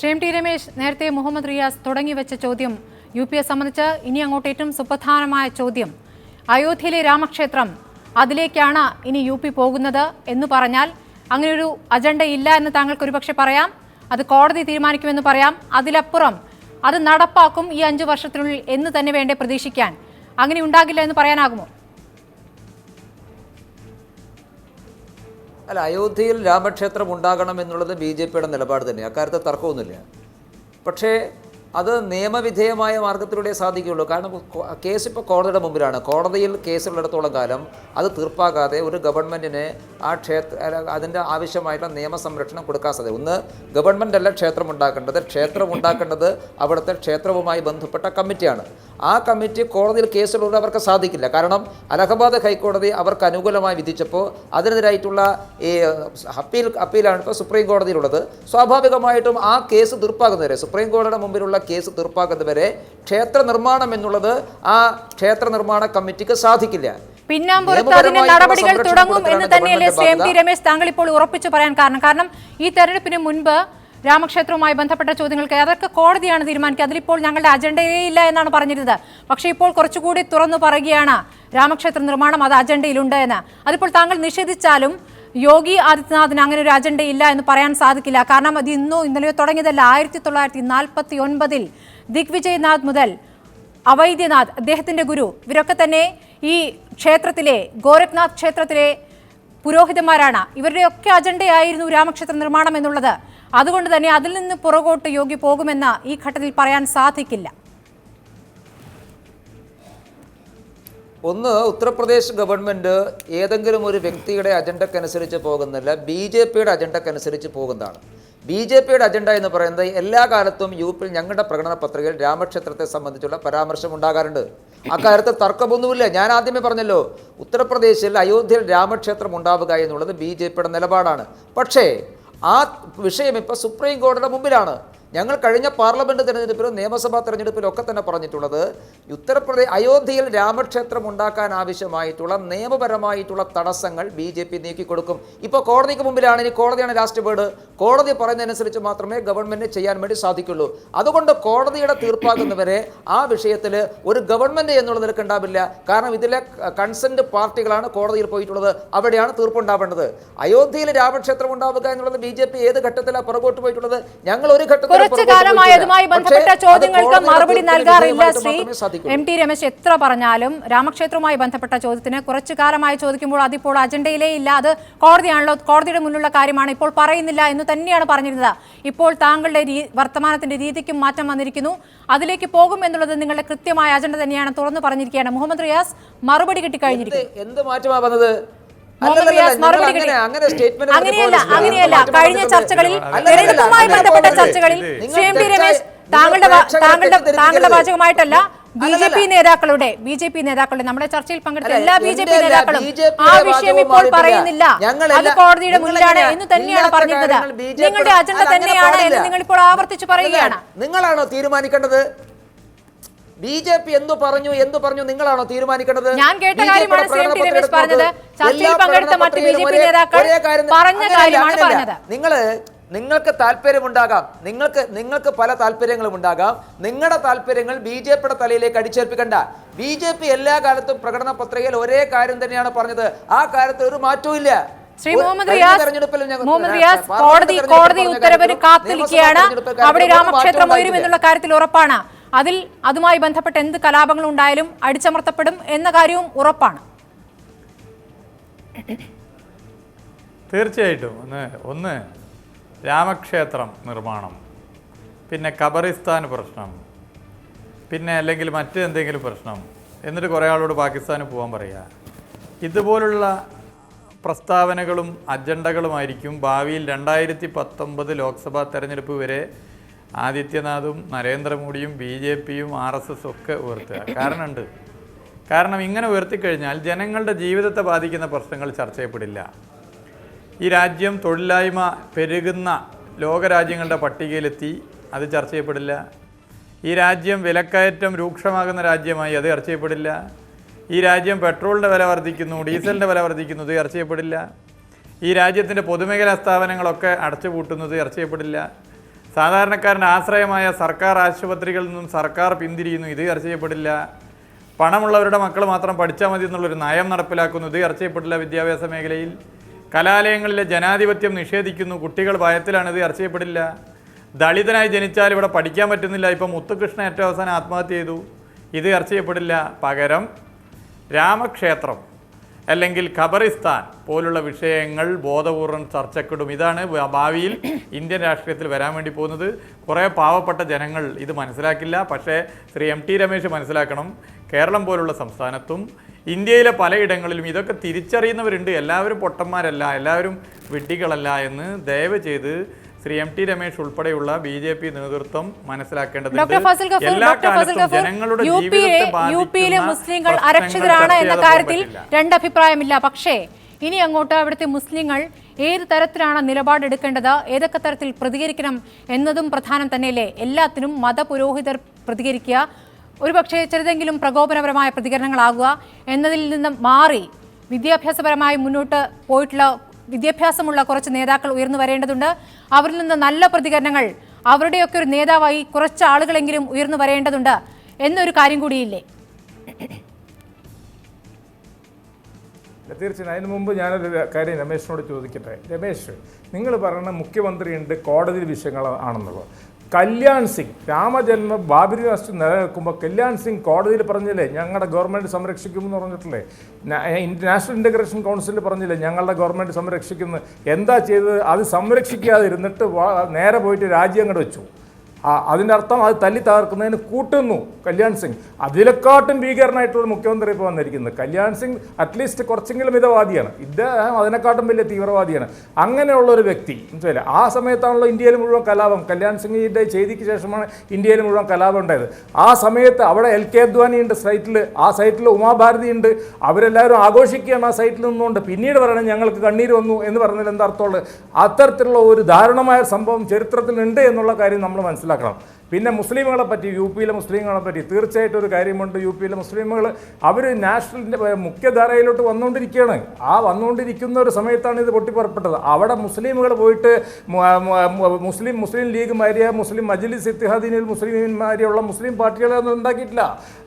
Shri M T Ramesh നേരത്തെ മുഹമ്മദ് റിയാസ് തുടങ്ങി വെച്ച ചോദ്യം യു പി എ സംബന്ധിച്ച് ഇനി അങ്ങോട്ട് ഏറ്റവും സുപ്രധാനമായ ചോദ്യം. അയോധ്യയിലെ രാമക്ഷേത്രം അതിലേക്കാണ് ഇനി യു പി പോകുന്നത് എന്ന് പറഞ്ഞാൽ അങ്ങനെ ഒരു അജണ്ട ഇല്ല എന്ന് താങ്കൾക്ക് ഒരുപക്ഷെ പറയാം. അത് കോടതി തീരുമാനിക്കുമെന്ന് പറയാം. അതിലപ്പുറം അത് നടപ്പാക്കും ഈ അഞ്ചു വർഷത്തിനുള്ളിൽ എന്ന് തന്നെ വേണ്ടേ പ്രതീക്ഷിക്കാൻ. അങ്ങനെ ഉണ്ടാകില്ല എന്ന് പറയാനാകുമോ? അല്ല അയോധ്യയിൽ രാമക്ഷേത്രം ഉണ്ടാകണം എന്നുള്ളത് ബി ജെ പിയുടെ നിലപാട് തന്നെ. അക്കാര്യത്തെ തർക്കമൊന്നുമില്ല. പക്ഷേ അത് നിയമവിധേയമായ മാർഗത്തിലൂടെ സാധിക്കുകയുള്ളൂ. കാരണം കേസ് ഇപ്പോൾ കോടതിയുടെ മുമ്പിലാണ്. കോടതിയിൽ കേസുള്ളിടത്തോളം കാലം അത് തീർപ്പാക്കാതെ ഒരു ഗവൺമെന്റിന് ആ ക്ഷേത്ര അതിന്റെ ആവശ്യമായിട്ടുള്ള നിയമസംരക്ഷണം കൊടുക്കാൻ സാധ്യത. ഒന്ന് ഗവൺമെന്റ് അല്ല ക്ഷേത്രം ഉണ്ടാക്കേണ്ടത്. ക്ഷേത്രം ഉണ്ടാക്കേണ്ടത് അവിടുത്തെ ക്ഷേത്രവുമായി ബന്ധപ്പെട്ട കമ്മിറ്റിയാണ്. ആ കമ്മിറ്റി കോടതിയിൽ കേസുള്ളത് അവർക്ക് സാധിക്കില്ല. കാരണം അലഹബാദ് ഹൈക്കോടതി അവർക്ക് അനുകൂലമായി വിധിച്ചപ്പോൾ അതിനെതിരായിട്ടുള്ള ഈ അപ്പീൽ അപ്പീലാണ് ഇപ്പോൾ സുപ്രീം കോടതിയിലുള്ളത്. സ്വാഭാവികമായിട്ടും ആ കേസ് തീർപ്പാക്കുന്നവരെ സുപ്രീം കോടതിയുടെ മുമ്പിലുള്ള കേസ് തീർപ്പാക്കുന്നവരെ ക്ഷേത്ര നിർമ്മാണം എന്നുള്ളത് ആ ക്ഷേത്ര നിർമ്മാണ കമ്മിറ്റിക്ക് സാധിക്കില്ല. പിന്നാമ്പുറത്ത് അതിന് നടപടികൾ തുടങ്ങും എന്ന് തന്നെയല്ലേ സി എം ടി രമേശ് താങ്കൾ ഇപ്പോൾ ഉറപ്പിച്ചു പറയാൻ കാരണം. കാരണം ഈ തെരഞ്ഞെടുപ്പിന് മുൻപ് രാമക്ഷേത്രവുമായി ബന്ധപ്പെട്ട ചോദ്യങ്ങൾക്ക് അതൊക്കെ കോടതിയാണ് തീരുമാനിക്കുക. അതിലിപ്പോൾ ഞങ്ങളുടെ അജണ്ടയേ ഇല്ല എന്നാണ് പറഞ്ഞിരുന്നത്. പക്ഷേ ഇപ്പോൾ കുറച്ചുകൂടി തുറന്നു പറയുകയാണ് രാമക്ഷേത്ര നിർമ്മാണം അത് അജണ്ടയിലുണ്ട് എന്ന്. അതിപ്പോൾ താങ്കൾ നിഷേധിച്ചാലും യോഗി ആദിത്യനാഥിന് അങ്ങനെ ഒരു അജണ്ട ഇല്ല എന്ന് പറയാൻ സാധിക്കില്ല. കാരണം അത് ഇന്നോ ഇന്നലെയോ തുടങ്ങിയതല്ല. ആയിരത്തി തൊള്ളായിരത്തി നാൽപ്പത്തി ഒൻപതിൽ ദിഗ്വിജയ്നാഥ് മുതൽ അവൈദ്യനാഥ് അദ്ദേഹത്തിന്റെ ഗുരു ഇവരൊക്കെ തന്നെ ഈ ക്ഷേത്രത്തിലെ ഗോരഖ്നാഥ് ക്ഷേത്രത്തിലെ പുരോഹിതന്മാരാണ്. ഇവരുടെയൊക്കെ അജണ്ടയായിരുന്നു രാമക്ഷേത്ര നിർമ്മാണം എന്നുള്ളത്. അതുകൊണ്ട് തന്നെ അതിൽ നിന്ന് പുറകോട്ട് യോഗി പോകുമെന്ന് ഈ ഘട്ടത്തിൽ പറയാൻ സാധിക്കില്ല. ഒന്ന് ഉത്തർപ്രദേശ് ഗവൺമെന്റ് ഏതെങ്കിലും ഒരു വ്യക്തിയുടെ അജണ്ടക്കനുസരിച്ച് പോകുന്നില്ല. ബി ജെ പിയുടെ അജണ്ടക്കനുസരിച്ച് പോകുന്നതാണ്. ബി ജെ പിയുടെ അജണ്ട എന്ന് പറയുന്നത് എല്ലാ കാലത്തും യു പിയിൽ ഞങ്ങളുടെ പ്രകടന പത്രികയിൽ രാമക്ഷേത്രത്തെ സംബന്ധിച്ചുള്ള പരാമർശം ഉണ്ടാകാറുണ്ട്. അക്കാര്യത്തിൽ തർക്കമൊന്നുമില്ല. ഞാൻ ആദ്യമേ പറഞ്ഞല്ലോ ഉത്തർപ്രദേശിൽ അയോധ്യയിൽ രാമക്ഷേത്രം ഉണ്ടാവുക എന്നുള്ളത് ബി ജെ പിയുടെ നിലപാടാണ്. പക്ഷേ ആ വിഷയം ഇപ്പോൾ സുപ്രീം കോടതിയുടെ മുമ്പിലാണ്. ഞങ്ങൾ കഴിഞ്ഞ പാർലമെന്റ് തിരഞ്ഞെടുപ്പിലും നിയമസഭാ തിരഞ്ഞെടുപ്പിലും ഒക്കെ തന്നെ പറഞ്ഞിട്ടുള്ളത് ഉത്തർപ്രദേശ് അയോധ്യയിൽ രാമക്ഷേത്രം ഉണ്ടാക്കാൻ ആവശ്യമായിട്ടുള്ള നിയമപരമായിട്ടുള്ള തടസ്സങ്ങൾ ബി ജെ പി നീക്കിക്കൊടുക്കും. ഇപ്പോൾ കോടതിക്ക് മുമ്പിലാണ് ഇനി കോടതിയാണ് ലാസ്റ്റ് വേർഡ് കോടതി പറയുന്നതനുസരിച്ച് മാത്രമേ ഗവൺമെന്റ് ചെയ്യാൻ വേണ്ടി സാധിക്കുള്ളൂ. അതുകൊണ്ട് കോടതിയുടെ തീർപ്പാകുന്നവരെ ആ വിഷയത്തിൽ ഒരു ഗവൺമെന്റ് എന്നുള്ള നിലയ്ക്ക് ഉണ്ടാവില്ല. കാരണം ഇതിലെ കൺസെന്റ് പാർട്ടികളാണ് കോടതിയിൽ പോയിട്ടുള്ളത്. അവിടെയാണ് തീർപ്പുണ്ടാവേണ്ടത്. അയോധ്യയിൽ രാമക്ഷേത്രം ഉണ്ടാവുക എന്നുള്ളത് ബി ജെ പി ഏത് ഘട്ടത്തിലാണ് പുറകോട്ട് പോയിട്ടുള്ളത്? ഞങ്ങൾ ഒരു ഘട്ടത്തിൽ കുറച്ചു കാലമായി അതുമായി ബന്ധപ്പെട്ട ചോദ്യങ്ങൾക്ക് മറുപടി നൽകാറില്ല ശ്രീ. എം ടി രമേശ് എത്ര പറഞ്ഞാലും രാമക്ഷേത്രവുമായി ബന്ധപ്പെട്ട ചോദ്യത്തിന് കുറച്ചു കാലമായി ചോദിക്കുമ്പോൾ അതിപ്പോൾ അജണ്ടയിലേ ഇല്ല. അത് കോടതിയാണല്ലോ. കോടതിയുടെ മുന്നിലുള്ള കാര്യമാണ്. ഇപ്പോൾ പറയുന്നില്ല എന്ന് തന്നെയാണ് പറഞ്ഞിരുന്നത്. ഇപ്പോൾ താങ്കളുടെ വർത്തമാനത്തിന്റെ രീതിക്കും മാറ്റം വന്നിരിക്കുന്നു. അതിലേക്ക് പോകും എന്നുള്ളത് നിങ്ങളുടെ കൃത്യമായ അജണ്ട തന്നെയാണ് തുറന്നു പറഞ്ഞിരിക്കുകയാണ്. മുഹമ്മദ് റിയാസ് മറുപടി കിട്ടിക്കഴിഞ്ഞിരിക്കുന്നു. എന്ത് മാറ്റമാണ് മാറ്റമാ വന്നത്? അങ്ങനെയല്ല അങ്ങനെയല്ല കഴിഞ്ഞ ചർച്ചകളിൽ തെരഞ്ഞെടുപ്പുമായി ബന്ധപ്പെട്ട ചർച്ചകളിൽ നിങ്ങൾ ശ്രീ എം ടി രമേശ് താങ്കളുടെ താങ്കളുടെ താങ്കളുടെ വാചകമായിട്ടല്ല ബി ജെ പി നേതാക്കളുടെ ബി ജെ പി നേതാക്കളുടെ നമ്മുടെ ചർച്ചയിൽ പങ്കെടുത്ത എല്ലാ ബി ജെ പി നേതാക്കളും ആ വിഷയം ഇപ്പോൾ പറയുന്നില്ല. അത് കോടതിയുടെ മുന്നിലാണ് എന്ന് തന്നെയാണ് പറഞ്ഞിരുന്നത്. നിങ്ങളുടെ അജണ്ട തന്നെയാണ് എന്ന് നിങ്ങൾ ഇപ്പോൾ ആവർത്തിച്ച് പറയുകയാണ്. നിങ്ങളാണോ തീരുമാനിക്കേണ്ടത്? ബി ജെ പി എന്തു പറഞ്ഞു എന്തു പറഞ്ഞു നിങ്ങളാണോ തീരുമാനിക്കേണ്ടത്? ഞാൻ കേട്ട കാര്യമാണ് പറഞ്ഞത്. ചർച്ചയിൽ പങ്കെടുത്ത മറ്റ് നേതാക്കൾ പറഞ്ഞ കാര്യമാണ് പറഞ്ഞത്. നിങ്ങൾ നിങ്ങൾക്ക് താല്പര്യമുണ്ടാകാം. നിങ്ങൾക്ക് നിങ്ങൾക്ക് പല താല്പര്യങ്ങളും ഉണ്ടാകാം. നിങ്ങളുടെ താല്പര്യങ്ങൾ ബി ജെ പിയുടെ തലയിലേക്ക് അടിച്ചേൽപ്പിക്കണ്ട. ബി ജെ പി എല്ലാ കാലത്തും പ്രകടന പത്രികയിൽ ഒരേ കാര്യം തന്നെയാണ് പറഞ്ഞത്. ആ കാര്യത്തിൽ ഒരു മാറ്റവും ഇല്ല. ശ്രീ മുഹമ്മദ് റിയാസ് മുഹമ്മദ് റിയാസ് കോടതി കോടതി ഉത്തരവിന് കാത്തിരിക്കുകയാണ്. അവിടെ രാമക്ഷേത്രം ഉയരും എന്നുള്ള കാര്യത്തിൽ ഉറപ്പാണ്. അതിൽ അതുമായി ബന്ധപ്പെട്ട് എന്ത് കലാപങ്ങൾ ഉണ്ടായാലും അടിച്ചമർത്തപ്പെടും എന്ന കാര്യവും ഉറപ്പാണ്. തീർച്ചയായിട്ടും. ഒന്ന് ഒന്ന് രാമക്ഷേത്രം നിർമ്മാണം. പിന്നെ ഖബറിസ്ഥാൻ പ്രശ്നം. പിന്നെ അല്ലെങ്കിൽ മറ്റ് എന്തെങ്കിലും പ്രശ്നം. എന്നിട്ട് കുറേ ആളോട് പാകിസ്ഥാന് പോകാൻ പറയുക ഇതുപോലുള്ള പ്രസ്താവനകളും അജണ്ടകളുമായിരിക്കും ഭാവിയിൽ രണ്ടായിരത്തി പത്തൊമ്പത് ലോക്സഭാ തെരഞ്ഞെടുപ്പ് വരെ ആദിത്യനാഥും നരേന്ദ്രമോദിയും ബി ജെ പിയും ആർ എസ് എസ് ഒക്കെ ഉയർത്തുക. കാരണമുണ്ട്. കാരണം ഇങ്ങനെ ഉയർത്തിക്കഴിഞ്ഞാൽ ജനങ്ങളുടെ ജീവിതത്തെ ബാധിക്കുന്ന പ്രശ്നങ്ങൾ ചർച്ച ചെയ്യപ്പെടില്ല. ഈ രാജ്യം തൊഴിലില്ലായ്മ പെരുകുന്ന ലോകരാജ്യങ്ങളുടെ പട്ടികയിലെത്തി അത് ചർച്ച ചെയ്യപ്പെടില്ല. ഈ രാജ്യം വിലക്കയറ്റം രൂക്ഷമാകുന്ന രാജ്യമായി അത് ചർച്ച ചെയ്യപ്പെടില്ല. ഈ രാജ്യം പെട്രോളിന്റെ വില വർദ്ധിക്കുന്നു ഡീസലിന്റെ വില വർദ്ധിക്കുന്നു ഇത് ചർച്ച ചെയ്യപ്പെടില്ല. ഈ രാജ്യത്തിന്റെ പൊതുമേഖലാ സ്ഥാപനങ്ങളൊക്കെ അടച്ചുപൂട്ടുന്നത് ചർച്ച ചെയ്യപ്പെടില്ല. സാധാരണക്കാരന് ആശ്രയമായ സർക്കാർ ആശുപത്രികളിൽ നിന്നും സർക്കാർ പിന്തിരിയുന്നു. ഇത് ചർച്ച ചെയ്യപ്പെടില്ല. പണമുള്ളവരുടെ മക്കൾ മാത്രം പഠിച്ചാൽ മതി എന്നുള്ളൊരു നയം നടപ്പിലാക്കുന്നു. ഇത് ചർച്ച ചെയ്യപ്പെടില്ല വിദ്യാഭ്യാസ മേഖലയിൽ. കലാലയങ്ങളിലെ ജനാധിപത്യം നിഷേധിക്കുന്നു. കുട്ടികൾ ഭയത്തിലാണ്. ഇത് ചർച്ച ചെയ്യപ്പെടില്ല. ദളിതനായി ജനിച്ചാൽ ഇവിടെ പഠിക്കാൻ പറ്റുന്നില്ല. ഇപ്പം മുത്തുകൃഷ്ണൻ ഏറ്റവും അവസാനം ആത്മഹത്യ ചെയ്തു. ഇത് ചർച്ച ചെയ്യപ്പെടില്ല. പകരം രാമക്ഷേത്രം. അല്ലെങ്കിൽ ഖബറിസ്ഥാൻ പോലുള്ള വിഷയങ്ങൾ ബോധപൂർവം ചർച്ചക്കിടും. ഇതാണ് ഭാവിയിൽ ഇന്ത്യൻ രാഷ്ട്രീയത്തിൽ വരാൻ വേണ്ടി പോകുന്നത്. കുറേ പാവപ്പെട്ട ജനങ്ങൾ ഇത് മനസ്സിലാക്കില്ല. പക്ഷേ ശ്രീ എം ടി രമേശ് മനസ്സിലാക്കണം കേരളം പോലുള്ള സംസ്ഥാനത്തും ഇന്ത്യയിലെ പലയിടങ്ങളിലും ഇതൊക്കെ തിരിച്ചറിയുന്നവരുണ്ട്. എല്ലാവരും പൊട്ടന്മാരല്ല എല്ലാവരും വിഡ്ഢികളല്ല എന്ന് ദയവ് ചെയ്ത് ശ്രീ എം ടി രമേശ് ഉൾപ്പെടെയുള്ള ബി ജെ പി നേതൃത്വം മനസ്സിലാക്കേണ്ടതുണ്ട്. എല്ലാ കാലത്തും ജനങ്ങളുടെ ജീവിതത്തെ മുസ്ലിങ്ങൾ അരക്ഷിതരാണ് എന്ന കാര്യത്തിൽ രണ്ട് അഭിപ്രായമില്ല രണ്ടഭിപ്രായമില്ല. പക്ഷേ ഇനി അങ്ങോട്ട് അവിടുത്തെ മുസ്ലിങ്ങൾ ഏത് തരത്തിലാണ് നിലപാടെടുക്കേണ്ടത് ഏതൊക്കെ തരത്തിൽ പ്രതികരിക്കണം എന്നതും പ്രധാനം തന്നെയല്ലേ? എല്ലാത്തിനും മതപുരോഹിതർ പ്രതികരിക്കുക ഒരുപക്ഷെ ചെറുതെങ്കിലും പ്രകോപനപരമായ പ്രതികരണങ്ങളാകുക എന്നതിൽ നിന്നും മാറി വിദ്യാഭ്യാസപരമായി മുന്നോട്ട് പോയിട്ടുള്ള വിദ്യാഭ്യാസമുള്ള കുറച്ച് നേതാക്കൾ ഉയർന്നു വരേണ്ടതുണ്ട്. അവരിൽ നിന്ന് നല്ല പ്രതികരണങ്ങൾ അവരുടെയൊക്കെ ഒരു നേതാവായി കുറച്ച് ആളുകളെങ്കിലും ഉയർന്നു വരേണ്ടതുണ്ട് എന്നൊരു കാര്യം കൂടിയില്ലേ? തീർച്ചയായും. അതിന് മുമ്പ് ഞാനൊരു കാര്യം രമേശിനോട് ചോദിക്കട്ടെ. രമേശ് നിങ്ങൾ പറയുന്ന മുഖ്യമന്ത്രിയുണ്ട് കോടതി വിഷയങ്ങൾ ആണെന്നുള്ളത്. കല്യാൺ സിംഗ്. രാമജന്മ ബാബരി മസ്ജിദ് നിലനിൽക്കുമ്പോൾ കല്യാൺ സിംഗ് കോടതിയിൽ പറഞ്ഞില്ലേ ഞങ്ങളുടെ ഗവൺമെന്റ് സംരക്ഷിക്കുമെന്ന് പറഞ്ഞിട്ടില്ലേ? നാഷണൽ ഇന്റഗ്രേഷൻ കൗൺസിൽ പറഞ്ഞില്ലേ ഞങ്ങളുടെ ഗവൺമെന്റ് സംരക്ഷിക്കുന്നു എന്താ ചെയ്തത്? അത് സംരക്ഷിക്കാതെ ഇരുന്നിട്ട് നേരെ പോയിട്ട് രാജ്യം അങ്ങോട്ട് വെച്ചു. അതിന്റെ അർത്ഥം അത് തല്ലി തകർക്കുന്നതിന് കൂട്ടുന്നു. കല്യാൺ സിംഗ്. അതിലെക്കാട്ടും ഭീകരനായിട്ടുള്ള മുഖ്യമന്ത്രി ഇപ്പോൾ വന്നിരിക്കുന്നത്. കല്യാൺ സിംഗ് അറ്റ്ലീസ്റ്റ് കുറച്ചെങ്കിലും മിതവാദിയാണ്. ഇദ്ദേഹം അതിനെക്കാട്ടും വലിയ തീവ്രവാദിയാണ്. അങ്ങനെയുള്ള ഒരു വ്യക്തി മനസ്സിലായില്ലേ? ആ സമയത്താണല്ലോ ഇന്ത്യയിൽ മുഴുവൻ കലാപം. കല്യാൺ സിംഗിന്റെ ചെയ്തിക്ക് ശേഷമാണ് ഇന്ത്യയിൽ മുഴുവൻ കലാപം ഉണ്ടായത്. ആ സമയത്ത് അവിടെ എൽ കെ അദ്വാനി ഉണ്ട് സൈറ്റിൽ ആ സൈറ്റിൽ ഉമാഭാരതി ഉണ്ട്. അവരെല്ലാവരും ആഘോഷിക്കുകയാണ് ആ സൈറ്റിൽ നിന്നുകൊണ്ട്. പിന്നീട് പറയണം ഞങ്ങൾക്ക് കണ്ണീർ വന്നു എന്ന് പറഞ്ഞതിൽ എന്താ അർത്ഥമുള്ളത്? അത്തരത്തിലുള്ള ഒരു ദാരുണമായ സംഭവം ചരിത്രത്തിലുണ്ട് എന്നുള്ള കാര്യം നമ്മൾ മനസ്സിലാക്കണം. പിന്നെ മുസ്ലിമുകളെ പറ്റി യു പിയിലെ മുസ്ലിങ്ങളെ പറ്റി തീർച്ചയായിട്ടും ഒരു കാര്യമുണ്ട്. യു പിയിലെ മുസ്ലിമുകൾ അവർ നാഷണലിന്റെ മുഖ്യധാരയിലോട്ട് വന്നുകൊണ്ടിരിക്കുകയാണ് ആ വന്നുകൊണ്ടിരിക്കുന്ന ഒരു സമയത്താണ് ഇത് പൊട്ടിപ്പുറപ്പെട്ടത്. അവിടെ മുസ്ലിമുകൾ പോയിട്ട് മുസ്ലിം മുസ്ലിം ലീഗ് മാരിയ മുസ്ലിം മജ്ലിസ് ഇത്തിഹാദീനിൽ മുസ്ലിംമാരിയുള്ള മുസ്ലിം പാർട്ടികളൊന്നും ഉണ്ടാക്കിയിട്ടില്ല.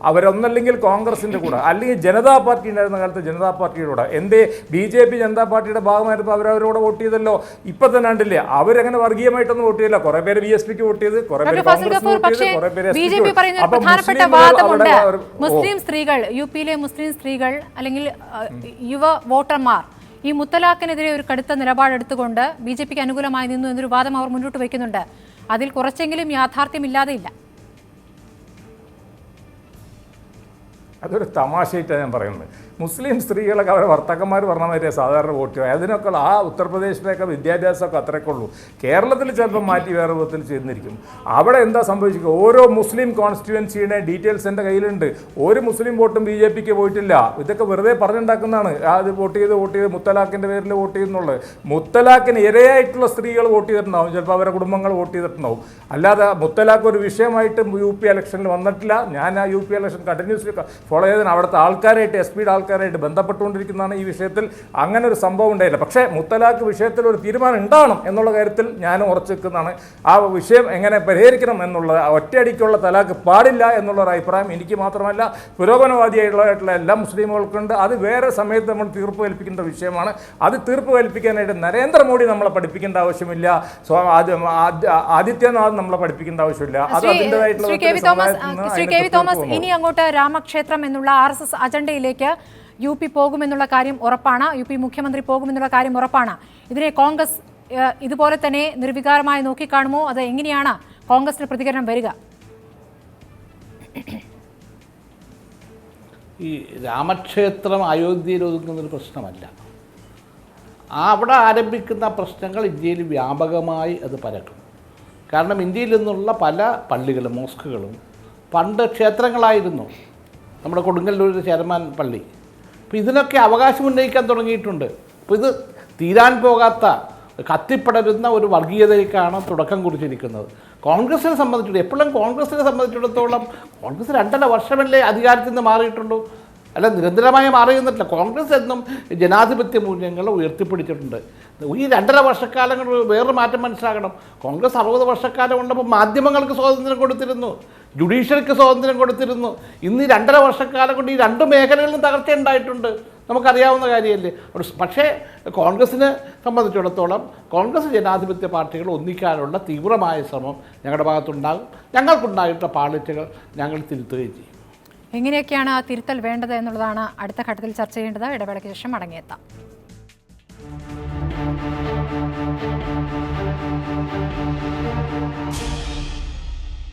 അവരൊന്നല്ലെങ്കിൽ കോൺഗ്രസിന്റെ കൂടെ അല്ലെങ്കിൽ ജനതാ പാർട്ടി ഉണ്ടായിരുന്ന കാലത്ത് ജനതാ പാർട്ടിയുടെ കൂടെ എന്തേ ബി ജെ പി ജനതാ പാർട്ടിയുടെ ഭാഗമായിരുന്നപ്പോൾ അവരവരോട് വോട്ട് ചെയ്തല്ലോ. ഇപ്പം തന്നെ ഉണ്ടല്ലേ അവരങ്ങനെ വർഗീയമായിട്ടൊന്നും വോട്ട് ചെയ്തില്ല. കുറേ പേര് ബി എസ് പിക്ക് വോട്ട് ചെയ്ത് കുറേ പേര് കോൺഗ്രസ് ഗഫൂർ പക്ഷേ ബി ജെ പി പറയുന്ന ഒരു പ്രധാനപ്പെട്ട വാദമുണ്ട്. മുസ്ലിം സ്ത്രീകൾ യു പിയിലെ മുസ്ലിം സ്ത്രീകൾ അല്ലെങ്കിൽ യുവ വോട്ടർമാർ ഈ മുത്തലാഖിനെതിരെ ഒരു കടുത്ത നിലപാടെടുത്തുകൊണ്ട് ബി ജെ പിക്ക് അനുകൂലമായി നിന്നു എന്നൊരു വാദം അവർ മുന്നോട്ട് വയ്ക്കുന്നുണ്ട്. അതിൽ കുറച്ചെങ്കിലും യാഥാർത്ഥ്യമില്ലാതെ ഇല്ല അതൊരു തമാശയായിട്ടാണ് ഞാൻ പറയുന്നത്. മുസ്ലിം സ്ത്രീകളൊക്കെ അവരെ ഭർത്താക്കന്മാർ പറഞ്ഞ മാതിരി സാധാരണ വോട്ട്. അതിനൊക്കെ ആ ഉത്തർപ്രദേശിലൊക്കെ വിദ്യാഭ്യാസമൊക്കെ അത്രയൊക്കെ ഉള്ളൂ. കേരളത്തിൽ ചിലപ്പോൾ മാറ്റി വേറെ വിധത്തിൽ ചെയ്യുന്നിരിക്കും അവിടെ എന്താ സംഭവിച്ചത്? ഓരോ മുസ്ലിം കോൺസ്റ്റിറ്റ്യുവൻസിയുടെ ഡീറ്റെയിൽസ് എന്റെ കയ്യിലുണ്ട്. ഒരു മുസ്ലിം വോട്ടും ബി ജെ പിക്ക് പോയിട്ടില്ല. ഇതൊക്കെ വെറുതെ പറഞ്ഞുണ്ടാക്കുന്നതാണ്. അത് വോട്ട് ചെയ്ത് വോട്ട് ചെയ്ത് മുത്തലാഖിന്റെ പേരിൽ വോട്ട് ചെയ്യുന്നുള്ളത് മുത്തലാഖിന് ഇരയായിട്ടുള്ള സ്ത്രീകൾ വോട്ട് ചെയ്തിട്ടുണ്ടാവും. ചിലപ്പോൾ അവരുടെ കുടുംബങ്ങൾ വോട്ട് ചെയ്തിട്ടുണ്ടാവും. അല്ലാതെ മുത്തലാഖ് ഒരു വിഷയമായിട്ട് യു പി ഇലക്ഷനിൽ വന്നിട്ടില്ല. ഞാൻ ആ U P election continuously follow ചെയ്തതിന് അവിടുത്തെ ആൾക്കാരായിട്ട് എസ് പിയുടെ ആൾക്കാരായിട്ട് ബന്ധപ്പെട്ടുകൊണ്ടിരിക്കുന്നതാണ് ഈ വിഷയത്തിൽ അങ്ങനെ ഒരു സംഭവം ഉണ്ടായില്ല. പക്ഷേ മുത്തലാഖ് വിഷയത്തിൽ ഒരു തീരുമാനം ഉണ്ടാവണം എന്നുള്ള കാര്യത്തിൽ ഞാനും ഉറച്ചു നിൽക്കുന്നതാണ് ആ വിഷയം എങ്ങനെ പരിഹരിക്കണം എന്നുള്ളത് ഒറ്റയടിക്കുള്ള തലാഖ് പാടില്ല എന്നുള്ള ഒരു അഭിപ്രായം എനിക്ക് മാത്രമല്ല പുരോഗമനവാദിയായിട്ടുള്ള എല്ലാ മുസ്ലിമുകൾക്കുണ്ട്. അത് വേറെ സമയത്ത് നമ്മൾ തീർപ്പ് കൽപ്പിക്കേണ്ട വിഷയമാണ്. അത് തീർപ്പ് കൽപ്പിക്കാനായിട്ട് നരേന്ദ്രമോദി നമ്മളെ പഠിപ്പിക്കേണ്ട ആവശ്യമില്ല. ആദിത്യനാഥ് നമ്മളെ പഠിപ്പിക്കേണ്ട ആവശ്യമില്ല. അത് അതിന്റെതായിട്ടുള്ള ശ്രീ കെ വി തോമസ് ഇനി അങ്ങോട്ട് രാമക്ഷേത്രം എന്നുള്ള ആർ എസ് എസ് അജണ്ടയിലേക്ക് യു പി പോകുമെന്നുള്ള കാര്യം ഉറപ്പാണ്. യു പി മുഖ്യമന്ത്രി പോകുമെന്നുള്ള കാര്യം ഉറപ്പാണ്. ഇതിനെ കോൺഗ്രസ് ഇതുപോലെ തന്നെ നിർവികാരമായി നോക്കിക്കാണുമോ? അത് എങ്ങനെയാണ് കോൺഗ്രസിന് പ്രതികരണം വരിക? ഈ രാമക്ഷേത്രം അയോധ്യയിൽ ഒതുങ്ങുന്നൊരു പ്രശ്നമല്ല. അവിടെ ആരംഭിക്കുന്ന പ്രശ്നങ്ങൾ ഇന്ത്യയിൽ വ്യാപകമായി അത് പരക്കും. കാരണം ഇന്ത്യയിൽ നിന്നുള്ള പല പള്ളികളും മോസ്കുകളും പണ്ട് ക്ഷേത്രങ്ങളായിരുന്നു. നമ്മുടെ കൊടുങ്ങല്ലൂർ ചേരമാൻ പള്ളി. അപ്പോൾ ഇതിനൊക്കെ അവകാശം ഉന്നയിക്കാൻ തുടങ്ങിയിട്ടുണ്ട്. അപ്പോൾ ഇത് തീരാൻ പോകാത്ത കത്തിപ്പടരുന്ന ഒരു വർഗീയതയ്ക്കാണ് തുടക്കം കുറിച്ചിരിക്കുന്നത്. കോൺഗ്രസിനെ സംബന്ധിച്ചിടത്തോളം എപ്പോഴും കോൺഗ്രസിനെ സംബന്ധിച്ചിടത്തോളം കോൺഗ്രസ് രണ്ടര വർഷമല്ലേ അധികാരത്തിൽ നിന്ന് മാറിയിട്ടുള്ളൂ? അല്ല നിരന്തരമായി മാറി നിന്നിട്ടില്ല കോൺഗ്രസ് എന്നും ജനാധിപത്യ മൂല്യങ്ങൾ ഉയർത്തിപ്പിടിച്ചിട്ടുണ്ട്. ഈ രണ്ടര വർഷക്കാലം കൊണ്ട് വേറൊരു മാറ്റം മനസ്സിലാക്കണം കോൺഗ്രസ് അറുപത് വർഷക്കാലം ഉണ്ടപ്പോൾ മാധ്യമങ്ങൾക്ക് സ്വാതന്ത്ര്യം കൊടുത്തിരുന്നു. ജുഡീഷ്യറിക്ക് സ്വാതന്ത്ര്യം കൊടുത്തിരുന്നു. ഇന്ന് രണ്ടര വർഷക്കാലം കൊണ്ട് ഈ രണ്ട് മേഖലകളിലും തകർച്ച ഉണ്ടായിട്ടുണ്ട്. നമുക്കറിയാവുന്ന കാര്യമല്ലേ? പക്ഷേ കോൺഗ്രസിനെ സംബന്ധിച്ചിടത്തോളം കോൺഗ്രസ് ജനാധിപത്യ പാർട്ടികൾ ഒന്നിക്കാനുള്ള തീവ്രമായ ശ്രമം ഞങ്ങളുടെ ഭാഗത്തുണ്ടാകും. ഞങ്ങൾക്കുണ്ടായിട്ടുള്ള പാളിച്ചകൾ ഞങ്ങൾ തിരുത്തുകയും ചെയ്യും. എങ്ങനെയൊക്കെയാണ് ആ തിരുത്തൽ വേണ്ടത് എന്നുള്ളതാണ് അടുത്ത ഘട്ടത്തിൽ ചർച്ച ചെയ്യേണ്ടത്. ഇടവേളയ്ക്ക് ശേഷം മടങ്ങിയെത്താം.